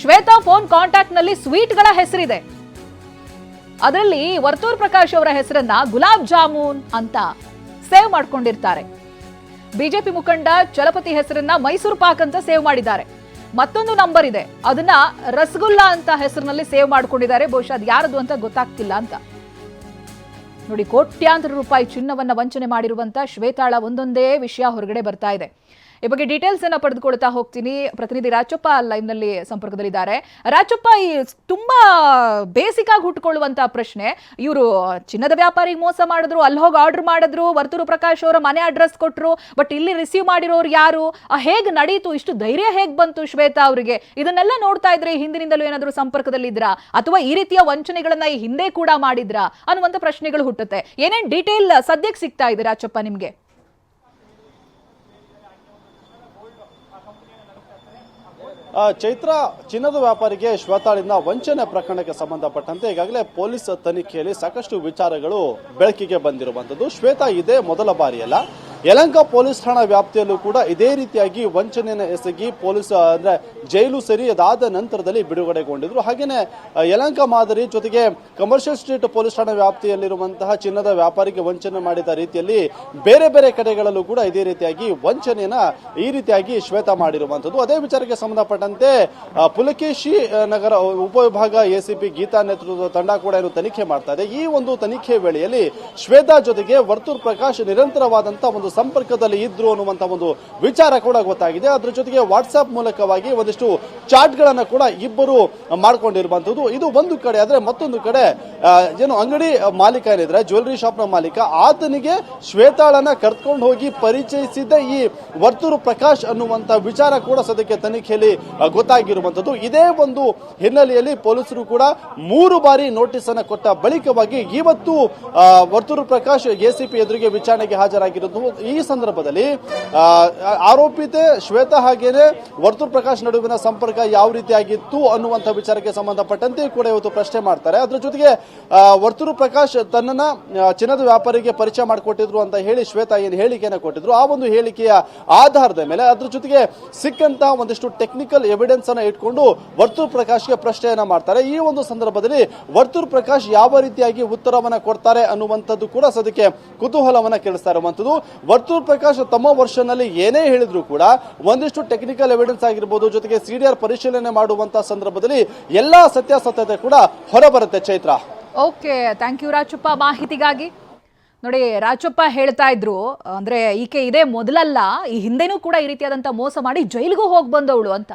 Shweta phone ಕಾಂಟ್ಯಾಕ್ಟ್ನಲ್ಲಿ ಸ್ವೀಟ್ಗಳ ಹೆಸರಿದೆ. ಅದರಲ್ಲಿ ವರ್ತೂರ್ ಪ್ರಕಾಶ್ ಅವರ ಹೆಸರನ್ನ ಗುಲಾಬ್ ಜಾಮೂನ್ ಅಂತ ಸೇವ್ ಮಾಡ್ಕೊಂಡಿರ್ತಾರೆ. ಬಿಜೆಪಿ ಮುಖಂಡ ಚಲಪತಿ ಹೆಸರನ್ನ ಮೈಸೂರು ಪಾಕ್ ಅಂತ ಸೇವ್ ಮಾಡಿದ್ದಾರೆ. ಮತ್ತೊಂದು ನಂಬರ್ ಇದೆ. ಅದನ್ನ ರಸಗುಲ್ಲಾ ಅಂತ ಹೆಸರಿನಲ್ಲಿ ಸೇವ್ ಮಾಡ್ಕೊಂಡಿದ್ದಾರೆ. ಬಹುಶಃ ಅದು ಯಾರದು ಅಂತ ಗೊತ್ತಾಗ್ತಿಲ್ಲ ಅಂತ. ನೋಡಿ, ಕೋಟ್ಯಾಂತರ ರೂಪಾಯಿ ಚಿನ್ನವನ್ನ ವಂಚನೆ ಮಾಡಿರುವಂತ ಶ್ವೇತಾಳ ಒಂದೊಂದೇ ವಿಷಯ ಹೊರಗಡೆ ಬರ್ತಾ ಇದೆ. ಈ ಬಗ್ಗೆ ಡೀಟೇಲ್ಸ್ ಅನ್ನ ಪಡೆದುಕೊಳ್ತಾ ಹೋಗ್ತೀನಿ. ಪ್ರತಿನಿಧಿ ರಾಜಪ್ಪ ಲೈವ್ನಲ್ಲಿ ಸಂಪರ್ಕದಲ್ಲಿದ್ದಾರೆ. ರಾಜಪ್ಪ ಈ ತುಂಬಾ ಬೇಸಿಕ್ ಆಗಿ ಹುಟ್ಟುಕೊಳ್ಳುವಂತ ಪ್ರಶ್ನೆ, ಇವರು ಚಿನ್ನದ ವ್ಯಾಪಾರಿಗೆ ಮೋಸ ಮಾಡಿದ್ರು, ಅಲ್ಲಿ ಹೋಗಿ ಆರ್ಡರ್ ಮಾಡಿದ್ರು, ವರ್ತೂರು ಪ್ರಕಾಶ್ ಅವರ ಮನೆ ಅಡ್ರೆಸ್ ಕೊಟ್ಟರು ಬಟ್ ಇಲ್ಲಿ ರಿಸೀವ್ ಮಾಡಿರೋರು ಯಾರು? ಹೇಗ್ ನಡೀತು? ಇಷ್ಟು ಧೈರ್ಯ ಹೇಗ್ ಬಂತು ಶ್ವೇತಾ ಅವರಿಗೆ? ಇದನ್ನೆಲ್ಲ ನೋಡ್ತಾ ಇದ್ರೆ ಹಿಂದಿನಿಂದಲೂ ಏನಾದರೂ ಸಂಪರ್ಕದಲ್ಲಿದ್ರಾ ಅಥವಾ ಈ ರೀತಿಯ ವಂಚನೆಗಳನ್ನ ಈ ಹಿಂದೆ ಕೂಡ ಮಾಡಿದ್ರಾ ಅನ್ನುವಂತ ಪ್ರಶ್ನೆಗಳು ಹುಟ್ಟುತ್ತೆ. ಏನೇನ್ ಡೀಟೇಲ್ ಸದ್ಯಕ್ಕೆ ಸಿಗ್ತಾ ಇದೆ ರಾಜಪ್ಪ ನಿಮ್ಗೆ? ಚೈತ್ರ ಚಿನ್ನದ ವ್ಯಾಪಾರಿಗೆ ಶ್ವೇತಾಳಿಂದ ವಂಚನೆ ಪ್ರಕರಣಕ್ಕೆ ಸಂಬಂಧಪಟ್ಟಂತೆ ಈಗಾಗಲೇ ಪೊಲೀಸ್ ತನಿಖೆಯಲ್ಲಿ ಸಾಕಷ್ಟು ವಿಚಾರಗಳು ಬೆಳಕಿಗೆ ಬಂದಿರುವಂತದ್ದು ಶ್ವೇತಾ ಇದೇ ಮೊದಲ ಬಾರಿಯಲ್ಲ. ಯಲಂಕ ಪೊಲೀಸ್ ಠಾಣಾ ವ್ಯಾಪ್ತಿಯಲ್ಲೂ ಕೂಡ ಇದೇ ರೀತಿಯಾಗಿ ವಂಚನೆಯನ್ನು ಎಸಗಿ ಪೊಲೀಸ್, ಅಂದ್ರೆ ಜೈಲು ಸರಿ ಅದಾದ ನಂತರದಲ್ಲಿ ಬಿಡುಗಡೆಗೊಂಡಿದ್ರು. ಹಾಗೇನೆ ಯಲಂಕ ಮಾದರಿ ಜೊತೆಗೆ ಕಮರ್ಷಿಯಲ್ ಸ್ಟ್ರೀಟ್ ಪೊಲೀಸ್ ಠಾಣಾ ವ್ಯಾಪ್ತಿಯಲ್ಲಿರುವಂತಹ ಚಿನ್ನದ ವ್ಯಾಪಾರಿಗೆ ವಂಚನೆ ಮಾಡಿದ ರೀತಿಯಲ್ಲಿ ಬೇರೆ ಬೇರೆ ಕಡೆಗಳಲ್ಲೂ ಕೂಡ ಇದೇ ರೀತಿಯಾಗಿ ವಂಚನೆಯನ್ನ ಈ ರೀತಿಯಾಗಿ ಶ್ವೇತ ಮಾಡಿರುವಂತದ್ದು ಅದೇ ವಿಚಾರಕ್ಕೆ ಸಂಬಂಧಪಟ್ಟಂತೆ ಪುಲಕೇಶಿ ನಗರ ಉಪವಿಭಾಗ ಎಸಿಪಿ ಗೀತಾ ನೇತೃತ್ವದ ತಂಡ ಕೂಡ ಏನು ತನಿಖೆ ಮಾಡ್ತಾ ಇದೆ. ಈ ಒಂದು ತನಿಖೆ ವೇಳೆಯಲ್ಲಿ ಶ್ವೇತಾ ಜೊತೆಗೆ ವರ್ತೂರ್ ಪ್ರಕಾಶ್ ನಿರಂತರವಾದಂತಹ ಒಂದು ಸಂಪರ್ಕದಲ್ಲಿ ಇದ್ರು ಅನ್ನುವಂತ ಒಂದು ವಿಚಾರ ಕೂಡ ಗೊತ್ತಾಗಿದೆ. ಅದ್ರ ಜೊತೆಗೆ ವಾಟ್ಸ್ಆಪ್ ಮೂಲಕವಾಗಿ ಒಂದಿಷ್ಟು ಚಾಟ್ ಗಳನ್ನ ಕೂಡ ಇಬ್ಬರು ಮಾಡ್ಕೊಂಡಿರುವಂತದ್ದು. ಇದು ಒಂದು ಕಡೆ ಆದ್ರೆ ಮತ್ತೊಂದು ಕಡೆ ಏನು ಅಂಗಡಿ ಮಾಲೀಕ ಏನಿದ್ರೆ ಶಾಪ್ನ ಮಾಲೀಕ, ಆತನಿಗೆ ಶ್ವೇತಾಳನ್ನ ಕರ್ಕೊಂಡು ಹೋಗಿ ಪರಿಚಯಿಸಿದ್ದ ಈ ವರ್ತೂರು ಪ್ರಕಾಶ್ ಅನ್ನುವಂತ ವಿಚಾರ ಕೂಡ ಸದ್ಯಕ್ಕೆ ತನಿಖೆಯಲ್ಲಿ ಗೊತ್ತಾಗಿರುವಂತದ್ದು. ಇದೇ ಒಂದು ಹಿನ್ನೆಲೆಯಲ್ಲಿ ಪೊಲೀಸರು ಕೂಡ ಮೂರು ಬಾರಿ ನೋಟಿಸ್ ಅನ್ನು ಕೊಟ್ಟ ಬಳಿಕವಾಗಿ ಇವತ್ತು ವರ್ತೂರು ಪ್ರಕಾಶ್ ಎಸಿಪಿ ಎದುರಿಗೆ ವಿಚಾರಣೆಗೆ ಹಾಜರಾಗಿರೋದು ಈ ಸಂದರ್ಭದಲ್ಲಿ ಆರೋಪಿತೆ ಶ್ವೇತಾ ಹಾಗೇನೆ ವರ್ತೂರ್ ಪ್ರಕಾಶ್ ನಡುವಿನ ಸಂಪರ್ಕ ಯಾವ ರೀತಿಯಾಗಿತ್ತು ಅನ್ನುವಂಥ ವಿಚಾರಕ್ಕೆ ಸಂಬಂಧಪಟ್ಟಂತೆ ಕೂಡ ಇವತ್ತು ಪ್ರಶ್ನೆ ಮಾಡ್ತಾರೆ. ಅದ್ರ ಜೊತೆಗೆ ವರ್ತೂರು ಪ್ರಕಾಶ್ ತನ್ನನ್ನ ಚಿನ್ನದ ವ್ಯಾಪಾರಿಗೆ ಪರಿಚಯ ಮಾಡಿಕೊಟ್ಟಿದ್ರು ಅಂತ ಹೇಳಿ ಶ್ವೇತಾ ಏನು ಹೇಳಿಕೆಯನ್ನು ಕೊಟ್ಟಿದ್ರು. ಆ ಒಂದು ಹೇಳಿಕೆಯ ಆಧಾರದ ಮೇಲೆ ಅದ್ರ ಜೊತೆಗೆ ಸಿಕ್ಕಂತ ಒಂದಿಷ್ಟು ಟೆಕ್ನಿಕಲ್ ಎವಿಡೆನ್ಸ್ ಅನ್ನ ಇಟ್ಕೊಂಡು ವರ್ತೂರ್ ಪ್ರಕಾಶ್ಗೆ ಪ್ರಶ್ನೆಯನ್ನ ಮಾಡ್ತಾರೆ. ಈ ಒಂದು ಸಂದರ್ಭದಲ್ಲಿ ವರ್ತೂರ್ ಪ್ರಕಾಶ್ ಯಾವ ರೀತಿಯಾಗಿ ಉತ್ತರವನ್ನ ಕೊಡ್ತಾರೆ ಅನ್ನುವಂಥದ್ದು ಕೂಡ ಸದ್ಯಕ್ಕೆ ಕುತೂಹಲವನ್ನ ಕೇಳಿಸ್ತಾ ಇರುವಂತದ್ದು ವರ್ತೂರ್ ಪ್ರಕಾಶ್ ತಮ್ಮ ವರ್ಷನಲ್ಲಿ ಏನೇ ಹೇಳಿದ್ರು ಕೂಡ ಒಂದಿಷ್ಟು ಟೆಕ್ನಿಕಲ್ ಎವಿಡೆನ್ಸ್ ಆಗಿರ್ಬೋದು, ಜೊತೆಗೆ ಸಿಡಿಆರ್ ಪರಿಶೀಲನೆ ಮಾಡುವಂತಹ ಸಂದರ್ಭದಲ್ಲಿ ಎಲ್ಲಾ ಸತ್ಯಾಸತ್ಯತೆ ಕೂಡ ಹೊರಬರುತ್ತೆ Chaitra. Okay thank you Rajappa. ಮಾಹಿತಿಗಾಗಿ ನೋಡಿ, ರಾಜಪ್ಪ ಹೇಳ್ತಾ ಇದ್ರು, ಅಂದ್ರೆ ಈಕೆ ಇದೇ ಮೊದಲಲ್ಲ, ಈ ಹಿಂದೆನೂ ಕೂಡ ಈ ರೀತಿಯಾದಂತ ಮೋಸ ಮಾಡಿ ಜೈಲಿಗೂ ಹೋಗಿ ಬಂದವಳು ಅಂತ.